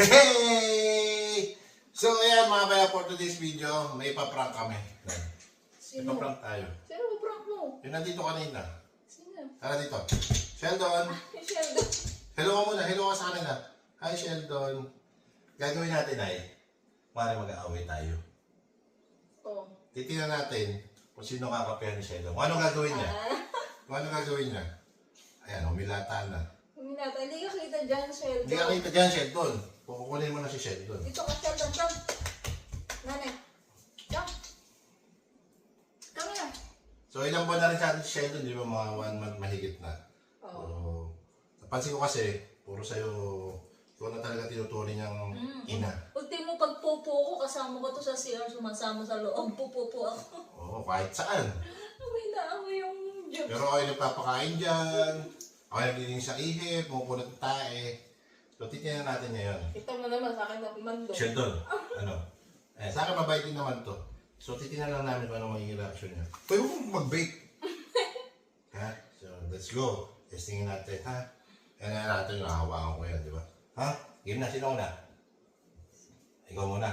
Hey! So, ayan mga kaya for today's video, may paprank kami. May Sino? paprank tayo. Sino mo prank mo? Yung nandito kanina. Sino? Tara dito. Sheldon. Sheldon. Hello ka muna. Hello ka sa kanila. Hi, Sheldon. Gagawin natin ay, mara mag-aaway tayo. Oh. Titingnan natin kung sino kakapihan ni Sheldon. Kung anong gagawin niya. Ah. Kung anong gagawin niya. Ayan, humilata na. Huminata. Hindi ka kita dyan, Sheldon. Hindi ka kita dyan, Sheldon. Kukunin mo na si Sheldon. Dito ka, Sheldon. Come. Nanay. Come. Come here. So, ilang buwan na rin sa atin si Sheldon, di ba? Mga one month mahigit na. Oh. So, napansin ko kasi, puro sa'yo, ikaw na talaga tinuturing niyang ina. Ultimo pagpupo ko, kasama ko to sa CR, sumasama sa loob. Pupupo ako. Oo, kahit saan. May naamoy yung joke. Pero ako yung nagpapakain dyan. Ako yung naglilinis sa ihip, pumupunot ng tae. So, titingnan natin ngayon. Ito na naman, sa akin na pumando. Sheldon, ano? Eh, sa akin mabait din naman to. So, titingnan lang namin kung ano magiging reaction niya. Pwede mo mag-bake. ha? So, let's go. Testingin natin, ha? Kaya na natin yung nakahawakan ko yan, di ba? Ha? Game na, sino na? Ikaw muna.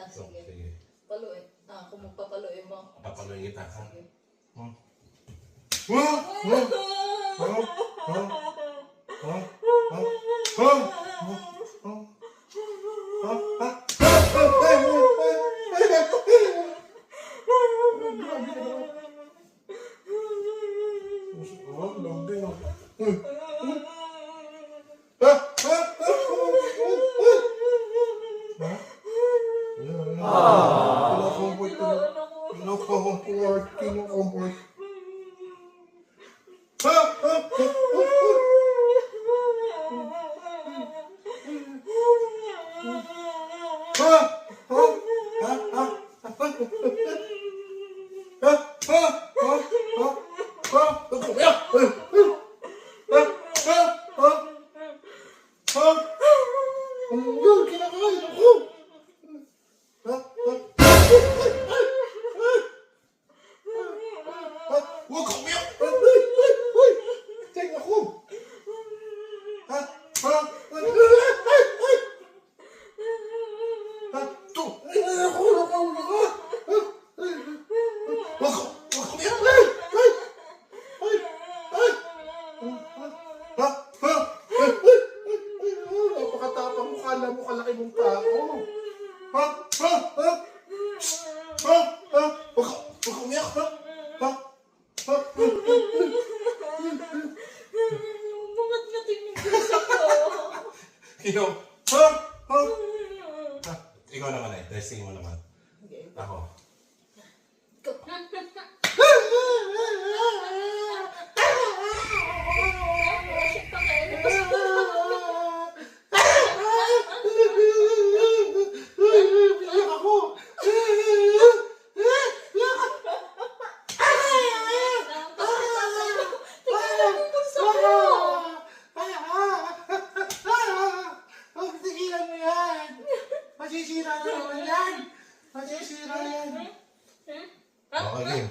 Ah, So, sige. sige. Paluin. Ah, kung magpapaluin mo. Papaluin kita, ha? Sige. Hmm? Huh? Huh? Huh? Huh? Huh? Huh? Huh? Ah! you know, Masisira na naman yan. Masisira yan. Okay, game.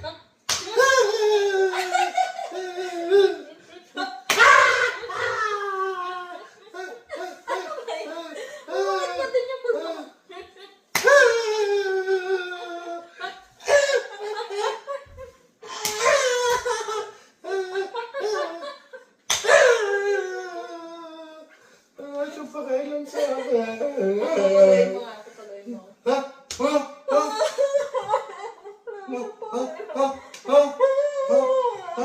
Ay, siya pakailan sa akin.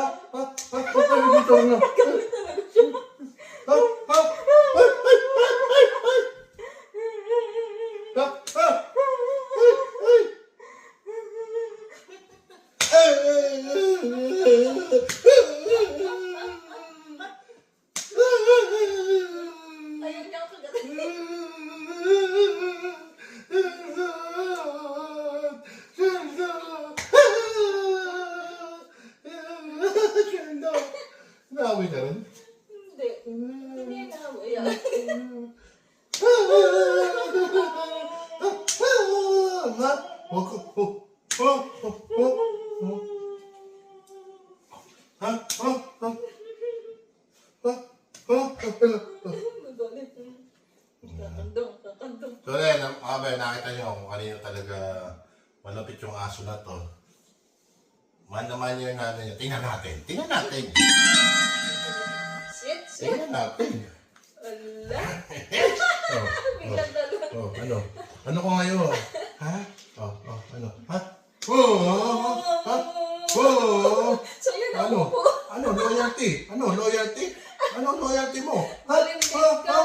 Hey! Naaway ka rin? Hindi. Hindi na ako. Ayan. Ha? Huwag ko. Oh, oh, oh, oh, oh. Ha? Ha? Ha? Ha? Ha? Tatandong. Nakakandong. So nakita nyo kung kanino talaga malapit yung aso na to. Man naman yung nanay niya. Tingnan natin. Tingnan natin. Sit, sit. Tingnan natin. Ala. Oh, Biglang dalawa. oh, ano? Ano ko ngayon? Ha? Oh, oh, ano? Ha? Oh, oh, ha? Oh, So yun ang ano? upo. Ano? Loyalty? Ano? Loyalty? Ano loyalty mo? Ha? Ha? ka. Ha?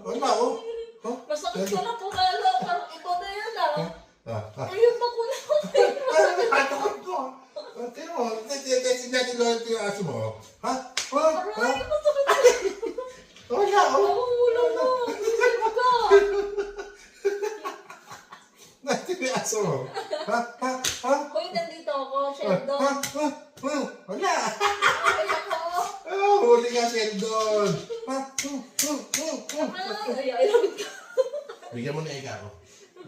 Wala, oh. Oh, Masakit ka na po kala. Parang iba na yan ah. Ah, ah. Ayun pa ko na. Ay, takot ko. Ah, Tingnan mo, testing natin loyalty yung aso mo. Ha? Ha? Ha? Aray, masakit ka. Wala, oh. Nahuhulog mo. Isip ka. Natin yung aso mo. Ha? Ha? Ha? Hoy, nandito ako? Sheldon. Ha? Ha? Ha? Wala. Ay, ako. Ah, huli ka, Sheldon. Ha? Ha? Ha? Ha? Ha? Ay, ay, ay. Bigyan mo na ikaw.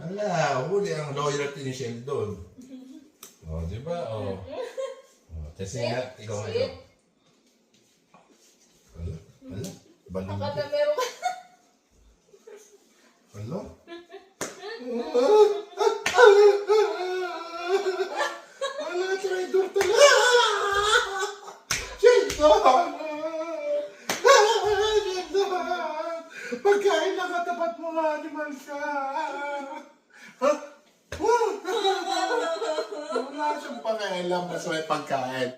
Wala, huli ang loyalty ni Sheldon. Oh, di ba? Oh. Oh, testing nga, ikaw nga ikaw. Wala, wala. Balik. Akala meron ka. Wala. Wala, traitor talaga. Sheldon! Sheldon! Pagkain na katapat mo, animal ka. Ha? Wala siyang pakialam na sa may pagkain.